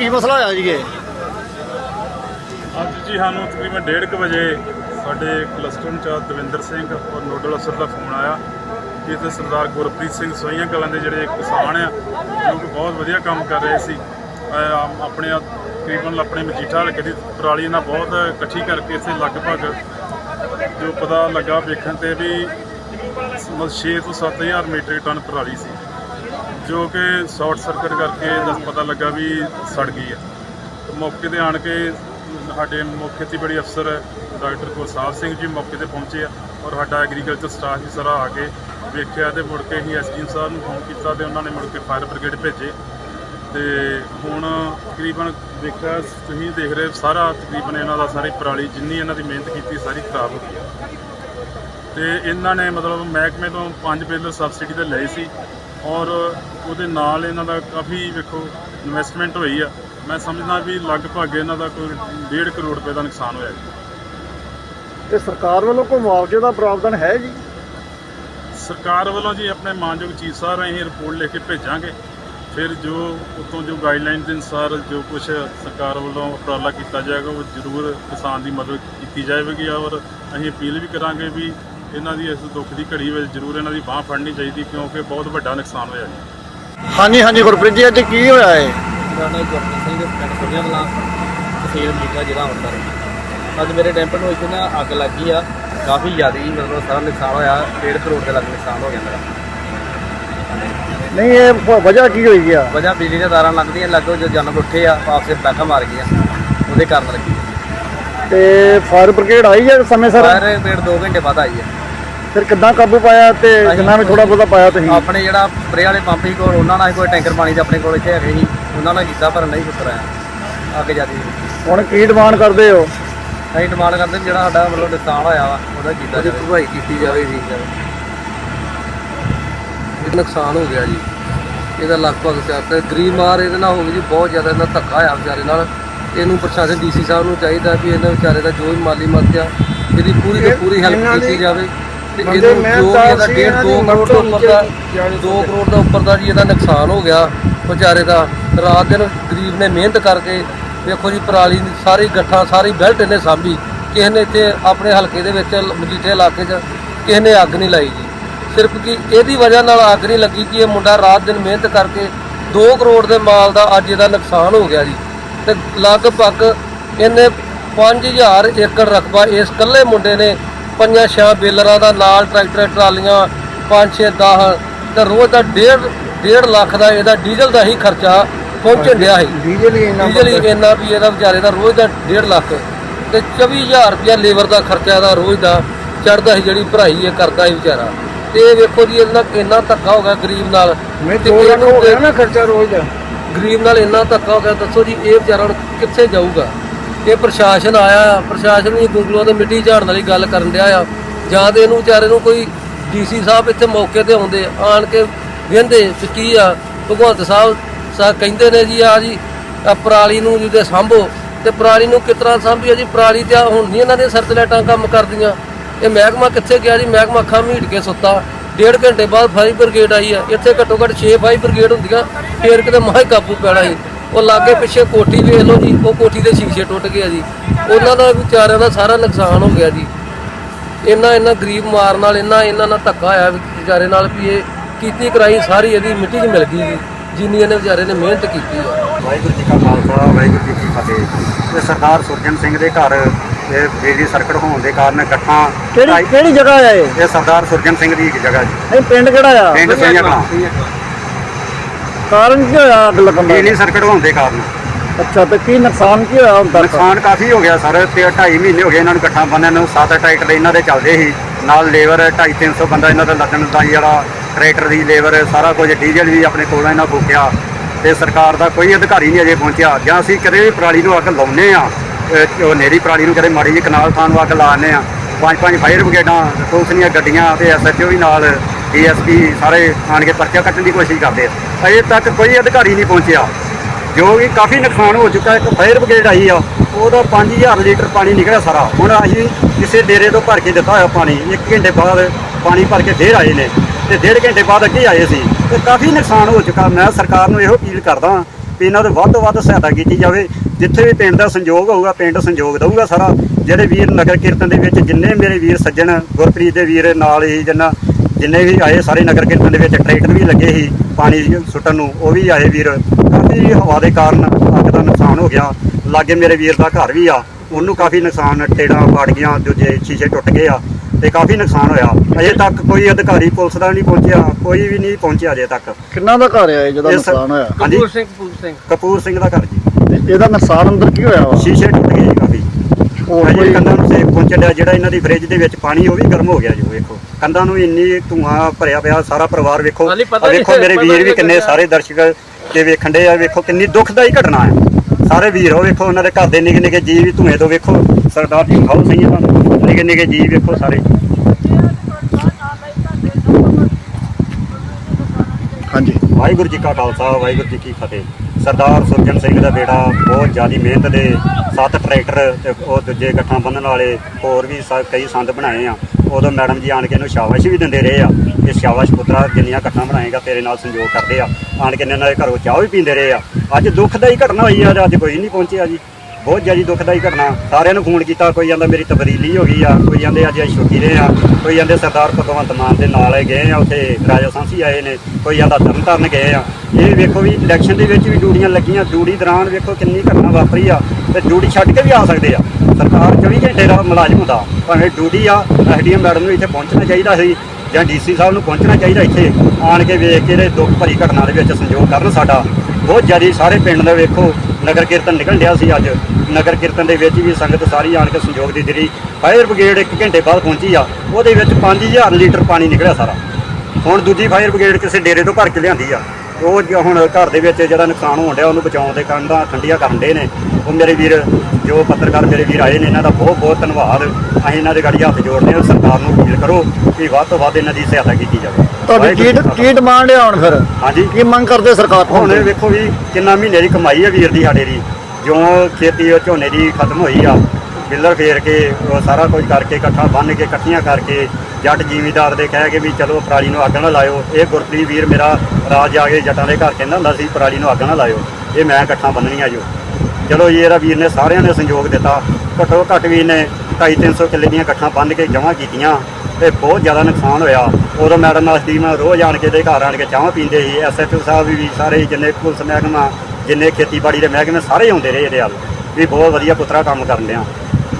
ਕੀ ਮਸਲਾ ਹੋਇਆ ਜੀ ਇਹ? ਅੱਜ ਜੀ ਸਾਨੂੰ ਤਕਰੀਬਨ 1:30 ਵਜੇ ਸਾਡੇ ਕਲਸਟਰ 'ਚ ਦਵਿੰਦਰ ਸਿੰਘ ਔਰ ਨੋਡਲ ਅਫਸਰ ਦਾ ਫੋਨ ਆਇਆ ਕਿ ਇੱਥੇ ਸਰਦਾਰ ਗੁਰਪ੍ਰੀਤ ਸਿੰਘ ਸੋਈਆਂ ਕਲਾਂ ਦੇ ਜਿਹੜੇ ਕਿਸਾਨ ਆ, ਜੋ ਕਿ ਬਹੁਤ ਵਧੀਆ ਕੰਮ ਕਰ ਰਹੇ ਸੀ ਆਪਣੇ ਤਕਰੀਬਨ ਆਪਣੇ ਮਜੀਠਾ ਹਲਕੇ ਦੀ ਪਰਾਲੀ ਨਾਲ ਬਹੁਤ ਇਕੱਠੀ ਕਰਕੇ ਇੱਥੇ ਲਗਭਗ ਜੋ ਪਤਾ ਲੱਗਾ ਵੇਖਣ ਤੇ ਵੀ 6 ਤੋਂ 7000 ਮੀਟ੍ਰਿਕ ਟਨ ਪਰਾਲੀ ਸੀ। ਜੋ ਕਿ ਸ਼ਾਰਟ ਸਰਕਟ ਕਰਕੇ ਜਦ ਪਤਾ ਲੱਗਾ ਵੀ ਸੜ ਗਈ ਹੈ। ਮੌਕੇ ਤੇ ਆਣ ਕੇ ਸਾਡੇ ਮੁੱਖ ਖੇਤੀਬਾੜੀ ਅਫਸਰ ਡਾਕਟਰ ਗੁਰਸਾਹਿਬ ਸਿੰਘ ਜੀ ਮੌਕੇ ਤੇ ਪਹੁੰਚੇ ਆ ਔਰ ਸਾਡਾ ਐਗਰੀਕਲਚਰ ਸਟਾਫ ਵੀ ਸਾਰਾ ਆ ਕੇ ਵੇਖਿਆ ਤੇ ਮੁੜ ਕੇ ਹੀ ਐਸਡੀਐਮ ਸਾਹਿਬ ਨੂੰ ਫੋਨ ਕੀਤਾ ਤੇ ਉਹਨਾਂ ਨੇ ਮੁੜ ਕੇ ਫਾਇਰ ਬ੍ਰਿਗੇਡ ਭੇਜੇ। ਤੇ ਹੁਣ ਤਕਰੀਬਨ ਦੇਖਿਆ, ਤੁਸੀਂ ਦੇਖ ਰਹੇ ਸਾਰਾ ਤਕਰੀਬਨ ਇਹਨਾਂ ਦਾ ਸਾਰੀ ਪਰਾਲੀ ਜਿੰਨੀ ਇਹਨਾਂ ਦੀ ਮਿਹਨਤ ਕੀਤੀ ਸਾਰੀ ਖਰਾਬ ਹੋ ਗਈ ਹੈ। ਤੇ ਇਹਨਾਂ ਨੇ ਮਤਲਬ ਮਹਿਕਮੇ ਤੋਂ 5 ਬਿੱਲ ਸਬਸਿਡੀ ਤੇ ਲਏ ਸੀ। ਔਰ ਉਹਦੇ ਨਾਲ ਇਹਨਾਂ ਦਾ ਕਾਫੀ ਵੇਖੋ ਇਨਵੈਸਟਮੈਂਟ ਹੋਈ ਆ। ਮੈਂ ਸਮਝਦਾ ਵੀ ਲਗਭਗ ਇਹਨਾਂ ਦਾ ਕੋਈ 1.5 ਕਰੋੜ ਰੁਪਏ ਦਾ ਨੁਕਸਾਨ ਹੋਇਆ ਤੇ ਸਰਕਾਰ ਵੱਲੋਂ ਕੋਈ ਮੁਆਵਜ਼ੇ ਦਾ ਪ੍ਰਾਵਧਾਨ ਹੈ ਜੀ? ਸਰਕਾਰ ਵੱਲੋਂ ਜੀ ਆਪਣੇ ਮਾਨਯੋਗ ਚੀਫ ਸਾਹਿਬ ਰਾਹੀਂ ਰਿਪੋਰਟ ਲਿਖ ਕੇ ਭੇਜਾਂਗੇ। ਫਿਰ ਜੋ ਉਤੋਂ ਜੋ ਗਾਈਡਲਾਈਨ ਦੇ ਅਨੁਸਾਰ ਜੋ ਕੁਝ ਸਰਕਾਰ ਵੱਲੋਂ ਉਪਰਾਲਾ ਕੀਤਾ ਜਾਏਗਾ ਉਹ ਜ਼ਰੂਰ ਕਿਸਾਨ ਦੀ ਮਦਦ ਕੀਤੀ ਜਾਵੇਗੀ ਔਰ ਅਸੀਂ ਅਪੀਲ ਵੀ ਕਰਾਂਗੇ ਵੀ ਇਹਨਾਂ ਦੀ ਇਸ ਦੁੱਖ ਦੀ ਘੜੀ ਵਿੱਚ ਜ਼ਰੂਰ ਇਹਨਾਂ ਦੀ ਬਾਹ ਫੜਨੀ ਚਾਹੀਦੀ ਕਿਉਂਕਿ ਬਹੁਤ ਵੱਡਾ ਨੁਕਸਾਨ ਹੋਇਆ ਜੀ। ਹਾਂਜੀ ਹਾਂਜੀ ਗੁਰਪ੍ਰੀਤ ਜੀ ਅੱਜ ਕੀ ਹੋਇਆ ਹੈ ਮੇਰਾ ਨਾਮ ਗੁਰਪ੍ਰੀਤ ਸਿੰਘ ਪਿੰਡ ਸੁਣਿਆ ਕਲਾਂ ਤਹਿਸੀਲ ਮੀਟਾ ਜ਼ਿਲ੍ਹਾ ਅੰਮ੍ਰਿਤਸਰ। ਅੱਜ ਮੇਰੇ ਟੈਂਪਰ ਨੂੰ ਇੱਥੇ ਨਾ ਅੱਗ ਲੱਗੀ ਆ ਕਾਫੀ ਜ਼ਿਆਦਾ ਹੀ ਮਤਲਬ ਸਾਰਾ ਨੁਕਸਾਨ ਹੋਇਆ 1.5 ਕਰੋੜ ਦੇ ਲੱਗ ਨੁਕਸਾਨ ਹੋ ਗਿਆ ਮੇਰਾ। ਨਹੀਂ ਇਹ ਵਜ੍ਹਾ ਕੀ ਹੋਈ ਆ? ਵਜ੍ਹਾ ਬਿਜਲੀ ਦੀਆਂ ਤਾਰਾਂ ਲੱਗਦੀਆਂ ਲੱਗੋ ਜੋ ਜਾਨਵਰ ਉੱਠੇ ਆ ਆਪਸੇ ਬੈਕਾ ਮਾਰ ਗਈਆਂ ਉਹਦੇ ਕਾਰਨ ਲੱਗੀ ਤੇ ਫਾਇਰ ਬ੍ਰਿਗੇਡ ਆਈ ਹੈ ਸਮੇਂ ਸਿਰ? ਫਾਇਰ ਬ੍ਰਿਗੇਡ 2 ਘੰਟੇ ਬਾਅਦ ਆਈ ਆ। ਫਿਰ ਕਿੱਦਾਂ ਕਾਬੂ ਪਾਇਆ ਤੇ ਜਿੰਨਾ ਵੀ ਥੋੜਾ ਬਹੁਤਾ ਪਾਇਆ ਤੁਸੀਂ? ਆਪਣੇ ਜਿਹੜਾ ਸਪਰੇ ਵਾਲੇ ਪੰਪ ਕੋਲ ਉਹਨਾਂ ਨਾਲ ਕੋਈ ਟੈਂਕਰ ਪਾਣੀ ਦੇ ਆਪਣੇ ਕੋਲ ਇੱਥੇ ਹੈਗੇ ਸੀ। ਉਹਨਾਂ ਨਾਲ ਕੀਤਾ ਪਰ ਨਹੀਂ ਸੁੱਤਰ ਆਇਆ। ਅੱਗ ਜਿਆਦੀ ਹੁਣ ਕੀ ਡਿਮਾਂਡ ਕਰਦੇ ਹੋ? ਅਸੀਂ ਡਿਮਾਂਡ ਕਰਦੇ ਵੀ ਜਿਹੜਾ ਸਾਡਾ ਮਤਲਬ ਨੁਕਸਾਨ ਹੋਇਆ ਵਾ ਉਹਦਾ ਕੀਤਾ ਜਾਵੇ। ਭਰਪਾਈ ਕੀਤੀ ਜਾਵੇ ਜੀ। ਇਹ ਨੁਕਸਾਨ ਹੋ ਗਿਆ ਜੀ। ਇਹਦਾ ਲਗਭਗ ਚਾਰ ਤੇ ਗਰੀਬ ਮਾਰ ਇਹਦੇ ਨਾਲ ਹੋ ਗਈ ਜੀ ਬਹੁਤ ਜ਼ਿਆਦਾ ਇਹਨਾਂ ਧੱਕਾ ਹੋਇਆ ਵਿਚਾਰੇ ਨਾਲ। ਇਹਨੂੰ ਪ੍ਰਸ਼ਾਸਨ ਡੀਸੀ ਸਾਹਿਬ ਨੂੰ ਚਾਹੀਦਾ ਵੀ ਇਹਨਾਂ ਵਿਚਾਰੇ ਦਾ ਜੋ ਵੀ ਮਾਲੀ ਮਦਦ ਆ ਇਹਦੀ ਪੂਰੀ ਤੋਂ ਪੂਰੀ ਹੈਲਪ ਕੀਤੀ ਜਾਵੇ। ਤੇ ਇਹਨੂੰ ਜੋ ਵੀ ਇਹਦਾ ਡੇਢ 2 ਕਰੋੜ ਤੋਂ ਉੱਪਰ ਦਾ 2 ਕਰੋੜ ਦਾ ਉੱਪਰ ਦਾ ਜੀ ਇਹਦਾ ਨੁਕਸਾਨ ਹੋ ਗਿਆ। ਵਿਚਾਰੇ ਦਾ ਰਾਤ ਦਿਨ ਗਰੀਬ ਨੇ ਮਿਹਨਤ ਕਰਕੇ ਵੇਖੋ ਜੀ ਪਰਾਲੀ ਸਾਰੀ ਗੱਠਾ ਸਾਰੀ ਬੈਲਟ ਇਹਨੇ ਸਾਂਭੀ। ਕਿਸੇ ਨੇ ਇੱਥੇ ਆਪਣੇ ਹਲਕੇ ਦੇ ਵਿੱਚ ਮਜੀਠੇ ਇਲਾਕੇ 'ਚ ਕਿਸੇ ਨੇ ਅੱਗ ਨਹੀਂ ਲਾਈ ਜੀ। ਸਿਰਫ ਕਿ ਇਹਦੀ ਵਜ੍ਹਾ ਨਾਲ ਅੱਗ ਨਹੀਂ ਲੱਗੀ ਕਿ ਇਹ ਮੁੰਡਾ ਰਾਤ ਦਿਨ ਮਿਹਨਤ ਕਰਕੇ 2 ਕਰੋੜ ਦੇ ਮਾਲ ਦਾ ਅੱਜ ਇਹਦਾ ਨੁਕਸਾਨ ਹੋ ਗਿਆ ਜੀ। ਤੇ ਲਗਭਗ ਇਹਨੇ 5000 ਏਕੜ ਰਕਬਾ ਇਸ ਕੱਲੇ ਮੁੰਡੇ ਨੇ ਪੰਜਾਂ ਛਾਂ ਬੇਲਰਾਂ ਦਾ ਨਾਲ ਟਰੈਕਟਰ ਟਰਾਲੀਆਂ 5 6 10 ਤੇ ਰੋਜ਼ ਦਾ 1.5 1.5 ਲੱਖ ਦਾ ਇਹਦਾ ਡੀਜ਼ਲ ਦਾ ਹੀ ਖਰਚਾ ਪਹੁੰਚਣ ਡਿਆ ਡੀਜ਼ਲ ਹੀ ਇੰਨਾ ਡੀਜ਼ਲ ਹੀ ਇੰਨਾ ਵੀ ਇਹਦਾ ਵਿਚਾਰੇ ਦਾ ਰੋਜ਼ ਦਾ 1.5 ਲੱਖ। ਤੇ 24000 ਰੁਪਇਆ ਲੇਬਰ ਦਾ ਖਰਚਾ ਇਹਦਾ ਰੋਜ਼ ਦਾ ਚੜਦਾ ਸੀ ਜਿਹੜੀ ਭਰਾਈ ਇਹ ਕਰਦਾ ਸੀ ਵਿਚਾਰਾ। ਤੇ ਇਹ ਵੇਖੋ ਜੀ ਇੰਨਾ ਇੰਨਾ ਧੱਕਾ ਹੋ ਗਿਆ ਗਰੀਬ ਨਾਲ। ਤੇ ਇਹਨੂੰ ਨਾ ਖਰਚਾ ਰੋਜ਼ ਦਾ। ਗਰੀਬ ਨਾਲ ਇੰਨਾ ਧੱਕਾ ਹੋ ਗਿਆ ਦੱਸੋ ਜੀ ਇਹ ਵਿਚਾਰਾ ਕਿੱਥੇ ਜਾਊਗਾ? ਇਹ ਪ੍ਰਸ਼ਾਸਨ ਆਇਆ ਆ ਪ੍ਰਸ਼ਾਸਨ ਵੀ ਗੁੰਗਲੋ ਤੇ ਮਿੱਟੀ ਝਾੜਨ ਵਾਲੀ ਗੱਲ ਕਰਨ ਡਿਆ ਆ। ਜਾਂ ਤੇ ਇਹਨੂੰ ਵਿਚਾਰੇ ਨੂੰ ਕੋਈ ਡੀਸੀ ਸਾਹਿਬ ਇੱਥੇ ਮੌਕੇ ਤੇ ਆਉਂਦੇ, ਆਣ ਕੇ ਵੇਂਦੇ ਕਿ ਕੀ ਆ, ਭਗਵੰਤ ਸਾਹਿਬ ਸਾ ਕਹਿੰਦੇ ਨੇ ਜੀ, ਆ ਜੀ ਪਰਾਲੀ ਨੂੰ ਜਿਹਦੇ ਸਾਂਭੋ, ਤੇ ਪਰਾਲੀ ਨੂੰ ਕਿਸ ਤਰ੍ਹਾਂ ਸਾਂਭੀਏ ਜੀ, ਪਰਾਲੀ ਤੇ ਹੁਣ ਨਹੀਂ ਇਹਨਾਂ ਦੇ ਸਰਚ ਲਾਈਟਾਂ ਕੰਮ ਕਰਦੀਆਂ। ਇਹ ਮਹਿਕਮਾ ਕਿੱਥੇ ਗਿਆ ਜੀ? ਮਹਿਕਮਾ ਅੱਖਾਂ ਮੀਟ ਕੇ ਸੁੱਤਾ। ਡੇਢ ਘੰਟੇ ਬਾਅਦ ਫਾਇਰ ਬ੍ਰਿਗੇਡ ਆਈ ਆ। ਇੱਥੇ ਘੱਟੋ ਘੱਟ 6 ਫਾਇਰ ਬ੍ਰਿਗੇਡ ਹੁੰਦੀਆਂ, ਫੇਰ ਕਿਤੇ ਮਾਹੀ ਕਾਬੂ ਪੈਣਾ ਸੀ। ਉਹ ਲਾਗੇ ਪਿੱਛੇ ਕੋਠੀ ਵੇਖ ਲਓ ਜੀ ਉਹ ਕੋਠੀ ਦੇ ਸ਼ੀਸ਼ੇ ਟੁੱਟ ਗਏ ਆ ਜੀ। ਉਹਨਾਂ ਦਾ ਵਿਚਾਰਿਆਂ ਦਾ ਸਾਰਾ ਨੁਕਸਾਨ ਹੋ ਗਿਆ ਜੀ। ਇੰਨਾ ਇੰਨਾ ਗਰੀਬ ਮਾਰ ਨਾਲ ਇੰਨਾ ਇਹਨਾਂ ਨਾਲ ਧੱਕਾ ਹੋਇਆ ਵੀ ਵਿਚਾਰੇ ਨਾਲ ਵੀ ਇਹ ਕੀਤੀ ਕਰਾਈ ਸਾਰੀ ਇਹਦੀ ਮਿੱਟੀ 'ਚ ਮਿਲ ਗਈ ਜੀ। ਜਿੰਨੀ ਇਹਨੇ ਵਿਚਾਰੇ ਨੇ ਮਿਹਨਤ ਕੀਤੀ ਆ। ਵਾਹਿਗੁਰੂ ਜੀ ਕਾ ਖਾਲਸਾ ਵਾਹਿਗੁਰੂ ਜੀ ਕੀ ਫਤਿਹ। ਇਹ ਸਰਦਾਰ ਸੁਰਜਨ ਸਿੰਘ ਦੇ ਘਰ ਇਹ ਬਿਜਲੀ ਸਰਕਟ ਹੋਣ ਦੇ ਕਾਰਨ ਇਕੱਠਾਂ ਕਿਹੜੀ ਕਿਹੜੀ ਜਗ੍ਹਾ ਆ ਇਹ? ਇਹ ਸਰਦਾਰ ਸੁਰਜਨ ਸਿੰਘ ਦੀ ਇੱਕ ਜਗ੍ਹਾ ਜੀ। ਇਹ ਪਿੰਡ ਕਿਹੜਾ ਆ? ਪਿੰਡ ਸਈਆਂ ਕਲਾਂ। ਕਾਰਨ ਕੀ ਹੋਇਆ ਅੱਗ ਲੱਗਣ ਦਾ? ਬਿਜਲੀ ਸਰਕਟ ਹੋਣ ਦੇ ਕਾਰਨ। ਅੱਛਾ ਤੇ ਕੀ ਨੁਕਸਾਨ ਕੀ ਹੋਇਆ ਤੱਕ? ਨੁਕਸਾਨ ਕਾਫੀ ਹੋ ਗਿਆ ਸਰ ਤੇ 2.5 ਮਹੀਨੇ ਹੋ ਗਏ ਇਹਨਾਂ ਨੂੰ ਇਕੱਠਾਂ ਬੰਨਿਆਂ ਨੂੰ ਸੱਤ ਟਰੈਕਟਰ ਇਹਨਾਂ ਦੇ ਚੱਲਦੇ ਸੀ। ਨਾਲ ਲੇਬਰ 2.5 300 ਬੰਦਾ ਇਹਨਾਂ ਦਾ ਲੱਗਣ ਦਾ ਜਿਹੜਾ ਟਰੈਕਟਰ ਦੀ ਲੇਬਰ ਸਾਰਾ ਕੁਝ ਡੀਜ਼ਲ ਵੀ ਆਪਣੇ ਕੋਲੋਂ ਇਹਨਾਂ ਫੂਕਿਆ। ਤੇ ਸਰਕਾਰ ਦਾ ਕੋਈ ਅਧਿਕਾਰੀ ਨਹੀਂ ਅਜੇ ਪਹੁੰਚਿਆ। ਜਾਂ ਅਸੀਂ ਕਦੇ ਵੀ ਪਰਾਲੀ ਨੂੰ ਅੱਗ ਲਾਉਨੇ ਆ ਉਹ ਨੇਰੀ ਪਰਾਲੀ ਨੂੰ ਕਦੇ ਮਾੜੀ ਜਿਹੀ ਕਨਾਲ ਥਾਂ ਨੂੰ ਅੱਗ ਲਾਉਂਦੇ ਆ ਪੰਜ ਪੰਜ ਫਾਇਰ ਬ੍ਰਿਗੇਡਾਂ ਪੁਲਿਸ ਦੀਆਂ ਗੱਡੀਆਂ ਤੇ ਐਸਐਚਓ ਵੀ ਨਾਲ ਡੀਐਸਪੀ ਸਾਰੇ ਆਣ ਕੇ ਪਰਚਾ ਕੱਟਣ ਦੀ ਕੋਸ਼ਿਸ਼ ਕਰਦੇ ਆ। ਅਜੇ ਤੱਕ ਕੋਈ ਅਧਿਕਾਰੀ ਨਹੀਂ ਪਹੁੰਚਿਆ। ਜੋ ਕਿ ਕਾਫੀ ਨੁਕਸਾਨ ਹੋ ਚੁੱਕਾ ਇੱਕ ਫਾਇਰ ਬ੍ਰਿਗੇਡ ਆਈ ਆ, ਉਹਦਾ 5000 ਲੀਟਰ ਪਾਣੀ ਨਿਕਲਿਆ ਸਾਰਾ। ਹੁਣ ਅਸੀਂ ਕਿਸੇ ਡੇਰੇ ਤੋਂ ਭਰ ਕੇ ਦਿੱਤਾ ਹੋਇਆ ਪਾਣੀ 1 ਘੰਟੇ ਬਾਅਦ ਪਾਣੀ ਭਰ ਕੇ ਫੇਰ ਆਏ ਨੇ। ਤੇ ਡੇਢ ਘੰਟੇ ਬਾਅਦ ਅੱਗੇ ਆਏ ਸੀ। ਤੇ ਕਾਫੀ ਨੁਕਸਾਨ ਹੋ ਚੁੱਕਾ। ਮੈਂ ਸਰਕਾਰ ਨੂੰ ਇਹੋ ਅਪੀਲ ਕਰਦਾ ਵੀ ਇਹਨਾਂ ਦੇ ਵੱਧ ਤੋਂ ਵੱਧ ਸਹਾਇਤਾ ਕੀਤੀ ਜਾਵੇ। ਜਿੱਥੇ ਵੀ ਪਿੰਡ ਦਾ ਸੰਯੋਗ ਹੋਊਗਾ, ਪਿੰਡ ਸੰਯੋਗ ਦਊਗਾ ਸਾਰਾ। ਜਿਹੜੇ ਵੀਰ ਨਗਰ ਕੀਰਤਨ ਦੇ ਵਿੱਚ ਜਿੰਨੇ ਮੇਰੇ ਵੀਰ ਸੱਜਣ, ਗੁਰਪ੍ਰੀਤ ਦੇ ਵੀਰ ਨਾਲ ਹੀ ਜਿੰਨਾ ਜਿੰਨੇ ਵੀ ਆਏ ਸਾਰੇ ਨਗਰ ਕੀਰਤਨ ਦੇ ਵਿੱਚ ਟਰੈਕਟਰ ਵੀ ਲੱਗੇ ਸੀ ਪਾਣੀ ਸੁੱਟਣ ਨੂੰ ਉਹ ਵੀ ਆਏ ਵੀਰ। ਕਾਫੀ ਹਵਾ ਦੇ ਕਾਰਨ ਅੱਗ ਦਾ ਨੁਕਸਾਨ ਹੋ ਗਿਆ। ਲਾਗੇ ਮੇਰੇ ਵੀਰ ਦਾ ਘਰ ਵੀ ਆ ਉਹਨੂੰ ਕਾਫੀ ਨੁਕਸਾਨ ਟੇੜਾਂ ਪਾੜ ਗਈਆਂ ਦੂਜੇ ਸ਼ੀਸ਼ੇ ਟੁੱਟ ਗਏ ਆ ਤੇ ਕਾਫੀ ਨੁਕਸਾਨ ਹੋਇਆ। ਅਜੇ ਤੱਕ ਕੋਈ ਅਧਿਕਾਰੀ ਪੁਲਿਸ ਦਾ ਨਹੀਂ ਪਹੁੰਚਿਆ ਕੋਈ ਵੀ ਨਹੀਂ ਪਹੁੰਚਿਆ ਅਜੇ ਤੱਕ। ਕਿੰਨਾ ਦਾ ਘਰ ਆ ਇਹ ਜਿਹਦਾ ਨੁਕਸਾਨ ਹੋਇਆ? ਕਪੂਰ ਸਿੰਘ ਕਪੂਰ ਸਿੰਘ। ਕਪੂਰ ਸਿੰਘ ਦਾ ਘਰ ਜੀ। ਇਹਦਾ ਨੁਕਸਾਨ ਅੰਦਰ ਕੀ ਹੋਇਆ ਸ਼ੀਸ਼ੇ ਟੁੱਟ ਗਏ। ਹੋਰ ਕੋਈ ਕੰਧਾਂ ਨੂੰ ਸੇਕ ਪਹੁੰਚਣ ਡਿਆ ਜਿਹੜਾ ਇਹਨਾਂ ਦੀ ਫ੍ਰਿਜ ਦੇ ਵਿੱਚ ਪਾਣੀ ਉਹ ਵੀ ਗਰਮ ਹੋ ਗਿਆ ਜੋ ਵੇਖੋ। ਕੰਧਾਂ ਨੂੰ ਇੰਨੀ ਧੂਆਂ ਭਰਿਆ ਪਿਆ ਸਾਰਾ ਪਰਿਵਾਰ ਵੇਖੋ। ਹਾਲੇ ਪਤਾ ਆਹ ਨਹੀਂ ਵੇਖੋ ਮੇਰੇ ਪਤਾ ਵੀਰ ਵੀ ਨਹੀਂ ਕਿੰਨੇ ਲੱਗਿਆ। ਸਾਰੇ ਦਰਸ਼ਕ ਤੇ ਵੇਖਣ ਦੇ ਆ ਵੇਖੋ ਕਿੰਨੀ ਦੁਖਦਾਈ ਘਟਨਾ ਹੈ ਸਾਰੇ ਵੀਰ ਉਹ ਵੇਖੋ ਉਹਨਾਂ ਦੇ ਘਰ ਦੇ ਨਿੱਕੇ ਨਿੱਕੇ ਜੀ ਵੀ ਧੂਏ ਤੋਂ ਵੇਖੋ। ਸਰਦਾਰ ਜੀ ਖਾਓ ਸਹੀ ਹੈ ਤੁਹਾਨੂੰ। ਨਿੱਕੇ ਨਿੱਕੇ ਜੀ ਵੇਖੋ ਸਾਰੇ। ਹਾਂਜੀ। ਵਾਹਿਗੁਰੂ ਜੀ ਕਾ ਖਾਲਸਾ ਵਾਹਿਗੁਰੂ ਜੀ ਕੀ ਫਤਿਹ। ਸਰਦਾਰ ਸੁਰਜਨ ਸਿੰਘ ਦਾ ਬੇਟਾ, ਬਹੁਤ ਜ਼ਿਆਦੀ ਮਿਹਨਤ ਦੇ ਸੱਤ ਟਰੈਕਟਰ ਤੇ ਉਹ ਦੂਜੇ ਗੱਠਾਂ ਬੰਨਣ ਵਾਲੇ ਹੋਰ ਵੀ ਸ- ਕਈ ਸੰਦ ਬਣਾਏ ਆ। ਉਦੋਂ ਮੈਡਮ ਜੀ ਆਣ ਕੇ ਇਹਨੂੰ ਸ਼ਾਬਾਸ਼ ਵੀ ਦਿੰਦੇ ਰਹੇ ਆ ਕਿ ਸ਼ਾਬਾਸ਼ ਪੁੱਤਰਾ, ਜਿੰਨੀਆਂ ਗੱਠਾਂ ਬਣਾਏਗਾ ਤੇਰੇ ਨਾਲ ਸੰਯੋਗ ਕਰਦੇ ਆ। ਆਣ ਕੇ ਇਹਨਾਂ ਦੇ ਘਰੋਂ ਚਾਹ ਵੀ ਪੀਂਦੇ ਰਹੇ ਆ। ਅੱਜ ਦੁੱਖਦਾਈ ਘਟਨਾ ਹੋਈ ਆ ਅੱਜ ਕੋਈ ਨਹੀਂ ਪਹੁੰਚਿਆ ਜੀ। ਬਹੁਤ ਜ਼ਿਆਦਾ ਦੁਖਦਾਈ ਘਟਨਾ। ਸਾਰਿਆਂ ਨੂੰ ਫੋਨ ਕੀਤਾ, ਕੋਈ ਕਹਿੰਦਾ ਮੇਰੀ ਤਬਦੀਲੀ ਹੋ ਗਈ ਆ, ਕੋਈ ਕਹਿੰਦੇ ਅੱਜ ਅਸੀਂ ਛੁੱਟੀ ਰਹੇ ਆ, ਕੋਈ ਕਹਿੰਦੇ ਸਰਦਾਰ ਭਗਵੰਤ ਮਾਨ ਦੇ ਨਾਲ ਗਏ ਆ, ਉੱਥੇ ਰਾਜਾ ਸਾਂਸੀ ਆਏ ਨੇ, ਕੋਈ ਕਹਿੰਦਾ ਤਰਨ ਤਾਰਨ ਗਏ ਆ। ਇਹ ਵੇਖੋ ਵੀ ਇਲੈਕਸ਼ਨ ਦੇ ਵਿੱਚ ਵੀ ਡਿਊਟੀਆਂ ਲੱਗੀਆਂ, ਡਿਊਟੀ ਦੌਰਾਨ ਵੇਖੋ ਕਿੰਨੀ ਘਟਨਾ ਵਾਪਰੀ ਆ ਤੇ ਡਿਊਟੀ ਛੱਡ ਕੇ ਵੀ ਆ ਸਕਦੇ ਆ। ਸਰਕਾਰ 24 ਘੰਟੇ ਦਾ ਮੁਲਾਜ਼ਮ ਹੁੰਦਾ, ਭਾਵੇਂ ਡਿਊਟੀ ਆ, ਐਸਡੀਐਮ ਮੈਡਮ ਨੂੰ ਇੱਥੇ ਪਹੁੰਚਣਾ ਚਾਹੀਦਾ ਸੀ ਜਾਂ ਡੀਸੀ ਸਾਹਿਬ ਨੂੰ ਪਹੁੰਚਣਾ ਚਾਹੀਦਾ ਇੱਥੇ, ਆਣ ਕੇ ਵੇਖ ਕੇ ਇਹਦੇ ਦੁੱਖ ਭਰੀ ਘਟਨਾ ਦੇ ਵਿੱਚ ਸੰਯੋਗ ਕਰਨ ਸਾਡਾ। ਬਹੁਤ ਜ਼ਿਆਦਾ ਸਾਰੇ ਪਿੰਡ ਦਾ ਵੇਖੋ ਨਗਰ ਕੀਰਤਨ ਨਿਕਲ ਰਿਹਾ ਸੀ ਅੱਜ। ਨਗਰ ਕੀਰਤਨ ਦੇ ਵਿੱਚ ਵੀ ਸੰਗਤ ਸਾਰੀ ਆਣ ਕੇ ਸੰਯੋਗ ਦੀ ਦਿੱਤੀ ਫਾਇਰ ਬ੍ਰਿਗੇਡ 1 ਘੰਟੇ ਬਾਅਦ ਪਹੁੰਚੀ ਆ, ਉਹਦੇ ਵਿੱਚ 5000 ਲੀਟਰ ਪਾਣੀ ਨਿਕਲਿਆ ਸਾਰਾ। ਹੁਣ ਦੂਜੀ ਫਾਇਰ ਬ੍ਰਿਗੇਡ ਕਿਸੇ ਡੇਰੇ ਤੋਂ ਭਰ ਕੇ ਲਿਆਂਦੀ ਆ। ਉਹ ਹੁਣ ਘਰ ਦੇ ਵਿੱਚ ਜਿਹੜਾ ਨੁਕਸਾਨ ਹੋਣ ਡਿਆ, ਉਹਨੂੰ ਬਚਾਉਣ ਦੇ ਕਰਨ ਠੰਡੀਆਂ ਕਰਨ ਦੇ ਨੇ। ਉਹ ਮੇਰੇ ਵੀਰ ਜੋ ਪੱਤਰਕਾਰ ਮੇਰੇ ਵੀਰ ਆਏ ਨੇ ਇਹਨਾਂ ਦਾ ਬਹੁਤ ਬਹੁਤ ਧੰਨਵਾਦ। ਅਸੀਂ ਇਹਨਾਂ ਦੇ ਗਾੜੀ ਹੱਥ ਜੋੜਦੇ ਹਾਂ ਸਰਕਾਰ ਨੂੰ ਅਪੀਲ ਕਰੋ ਕਿ ਵੱਧ ਤੋਂ ਵੱਧ ਇਹਨਾਂ ਦੀ ਸਹਾਇਤਾ ਕੀਤੀ ਜਾਵੇ। ਤੁਹਾਡੀ ਕੀ ਜੀ ਕਾ ਡਿਮਾਂਡ ਆ ਹੁਣ ਫਿਰ? ਹਾਂਜੀ। ਕੀ ਮੰਗ ਕਰਦੇ ਸਰਕਾਰ ਤੋਂ? ਹੁਣ ਵੇਖੋ ਵੀ ਕਿੰਨਾ ਮਹੀਨੇ ਦੀ ਕਮਾਈ ਹੈ ਵੀਰ ਦੀ ਸਾਡੇ ਦੀ। ਜਿਉਂ ਖੇਤੀ ਉਹ ਝੋਨੇ ਦੀ ਖਤਮ ਹੋਈ ਆ ਬਿੱਲਰ ਫੇਰ ਕੇ ਸਾਰਾ ਕੁਝ ਕਰਕੇ ਇਕੱਠਾ ਬੰਨ ਕੇ ਇਕੱਠੀਆਂ ਕਰਕੇ ਜੱਟ ਜ਼ਿਮੀਂਦਾਰ ਦੇ ਕਹਿ ਕੇ ਵੀ ਚਲੋ ਪਰਾਲੀ ਨੂੰ ਅੱਗ ਨਾ ਲਾਇਓ। ਇਹ ਗੁਰਪ੍ਰੀਤ ਵੀਰ ਮੇਰਾ ਰਾਜ ਜਾ ਕੇ ਜੱਟਾਂ ਦੇ ਘਰ ਕਹਿੰਦਾ ਹੁੰਦਾ ਸੀ ਪਰਾਲੀ ਨੂੰ ਅੱਗ ਨਾ ਲਾਇਓ। ਇਹ ਮੈਂ ਇਕੱਠਾ ਬੰਨਣੀਆਂ ਜੋ। ਚਲੋ ਜੀ, ਇਹਦਾ ਵੀਰ ਨੇ ਸਾਰਿਆਂ ਨੇ ਸੰਯੋਗ ਦਿੱਤਾ। ਘੱਟੋ ਘੱਟ ਵੀ ਨੇ 250 ਕਿੱਲੇ ਦੀਆਂ ਇਕੱਠਾਂ ਬੰਨ ਕੇ ਜਮ੍ਹਾਂ ਕੀਤੀਆਂ ਤੇ ਬਹੁਤ ਜ਼ਿਆਦਾ ਨੁਕਸਾਨ ਹੋਇਆ। ਉਦੋਂ ਮੈਡਮ ਨਾਲ ਟੀਮ ਰੋਜ਼ ਆਣ ਕੇ ਦੇ ਘਰ ਆਣ ਕੇ ਚਾਹ ਪੀਂਦੇ ਸੀ। ਐਸਐਚਓ ਸਾਹਿਬ ਵੀ ਸਾਰੇ ਜਿੰਨੇ ਪੁਲਿਸ ਮਹਿਕਮਾ, ਜਿੰਨੇ ਖੇਤੀਬਾੜੀ ਦੇ ਮਹਿਕਮੇ, ਸਾਰੇ ਆਉਂਦੇ ਰਹੇ ਇਹਦੇ ਵੱਲ। ਵੀ ਬਹੁਤ ਵਧੀਆ ਪੁੱਤਰਾ ਕੰਮ ਕਰਨ ਡਿਆ